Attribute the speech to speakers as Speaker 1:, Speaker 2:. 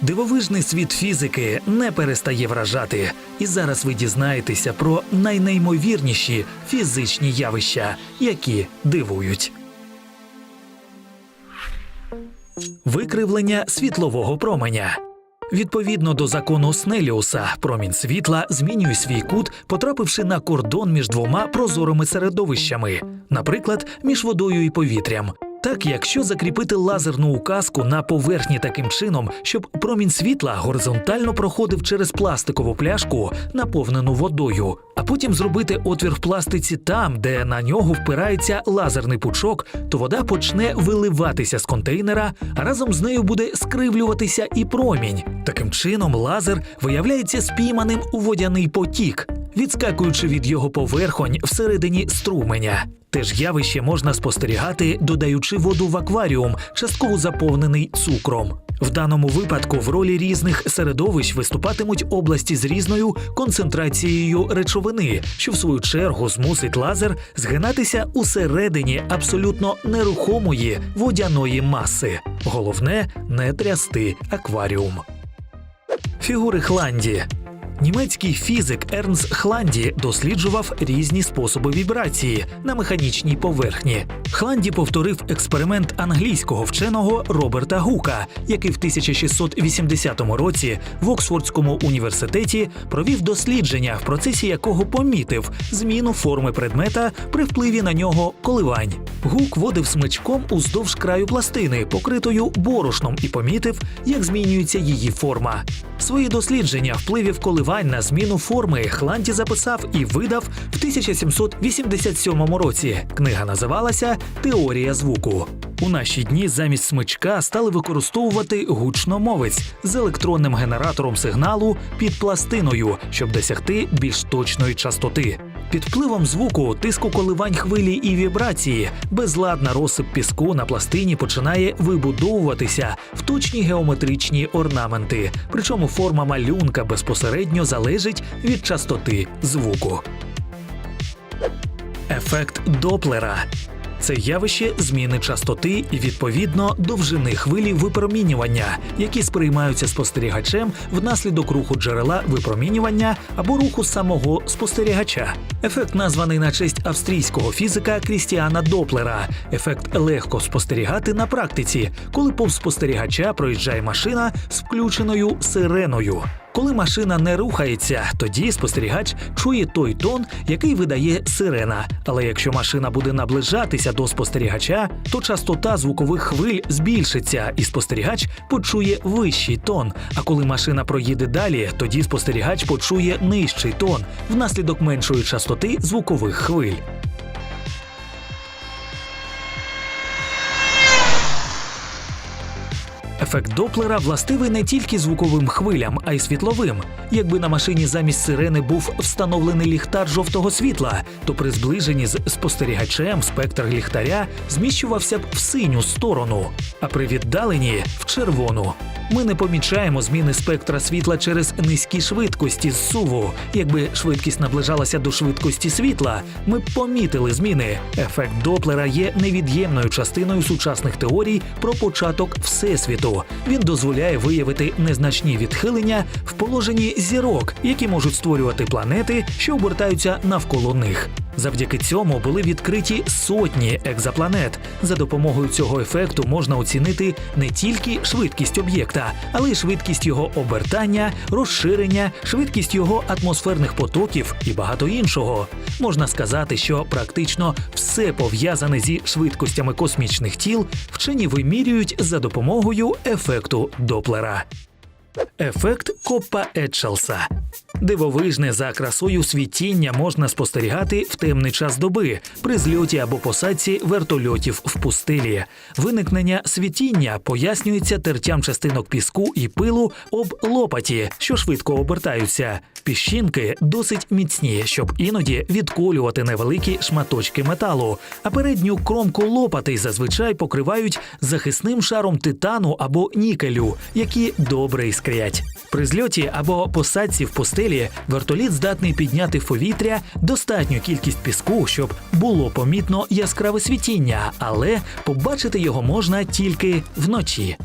Speaker 1: Дивовижний світ фізики не перестає вражати, і зараз ви дізнаєтеся про найнеймовірніші фізичні явища, які дивують. Викривлення світлового променя. Відповідно до закону Снеліуса, промінь світла змінює свій кут, потрапивши на кордон між двома прозорими середовищами, наприклад, між водою і повітрям. Так, якщо закріпити лазерну указку на поверхні таким чином, щоб промінь світла горизонтально проходив через пластикову пляшку, наповнену водою, а потім зробити отвір в пластиці там, де на нього впирається лазерний пучок, то вода почне виливатися з контейнера, а разом з нею буде скривлюватися і промінь. Таким чином, лазер виявляється спійманим у водяний потік, відскакуючи від його поверхонь всередині струменя. Те ж явище можна спостерігати, додаючи воду в акваріум, частково заповнений цукром. В даному випадку в ролі різних середовищ виступатимуть області з різною концентрацією речовини, що в свою чергу змусить лазер згинатися усередині абсолютно нерухомої водяної маси. Головне не трясти акваріум. Фігури Хланді. Німецький фізик Ернст Хланді досліджував різні способи вібрації на механічній поверхні. Хланді повторив експеримент англійського вченого Роберта Гука, який в 1680 році в Оксфордському університеті провів дослідження, в процесі якого помітив зміну форми предмета при впливі на нього коливань. Гук водив смичком уздовж краю пластини, покритою борошном, і помітив, як змінюється її форма. Свої дослідження впливів коливань на зміну форми Хланті записав і видав в 1787 році. Книга називалася Теорія звуку. У наші дні замість смичка стали використовувати гучномовець з електронним генератором сигналу під пластиною, щоб досягти більш точної частоти. Під впливом звуку, тиску коливань хвилі і вібрації, безладна розсип піску на пластині починає вибудовуватися в точні геометричні орнаменти. Причому форма малюнка безпосередньо залежить від частоти звуку. Ефект Доплера. Це явище зміни частоти і відповідно довжини хвилі випромінювання, які сприймаються спостерігачем внаслідок руху джерела випромінювання або руху самого спостерігача. Ефект названий на честь австрійського фізика Крістіана Доплера. Ефект легко спостерігати на практиці, коли повз спостерігача проїжджає машина з включеною сиреною. Коли машина не рухається, тоді спостерігач чує той тон, який видає сирена. Але якщо машина буде наближатися до спостерігача, то частота звукових хвиль збільшиться, і спостерігач почує вищий тон. А коли машина проїде далі, тоді спостерігач почує нижчий тон внаслідок меншої частоти звукових хвиль. Ефект Доплера властивий не тільки звуковим хвилям, а й світловим. Якби на машині замість сирени був встановлений ліхтар жовтого світла, то при зближенні з спостерігачем спектр ліхтаря зміщувався б в синю сторону, а при віддаленні в червону. Ми не помічаємо зміни спектра світла через низькі швидкості зсуву. Якби швидкість наближалася до швидкості світла, ми б помітили зміни. Ефект Доплера є невід'ємною частиною сучасних теорій про початок всесвіту. Він дозволяє виявити незначні відхилення в положенні зірок, які можуть створювати планети, що обертаються навколо них. Завдяки цьому були відкриті сотні екзопланет. За допомогою цього ефекту можна оцінити не тільки швидкість об'єкта, але й швидкість його обертання, розширення, швидкість його атмосферних потоків і багато іншого. Можна сказати, що практично все пов'язане зі швидкостями космічних тіл вчені вимірюють за допомогою ефекту Доплера. Ефект Коппа Етчелса. Дивовижне за красою світіння можна спостерігати в темний час доби при зльоті або посадці вертольотів в пустелі. Виникнення світіння пояснюється тертям частинок піску і пилу об лопаті, що швидко обертаються. Піщинки досить міцні, щоб іноді відколювати невеликі шматочки металу, а передню кромку лопати зазвичай покривають захисним шаром титану або нікелю, які добре іскрять. При зльоті або посадці в пустелі вертоліт здатний підняти в повітря достатню кількість піску, щоб було помітно яскраве світіння, але побачити його можна тільки вночі.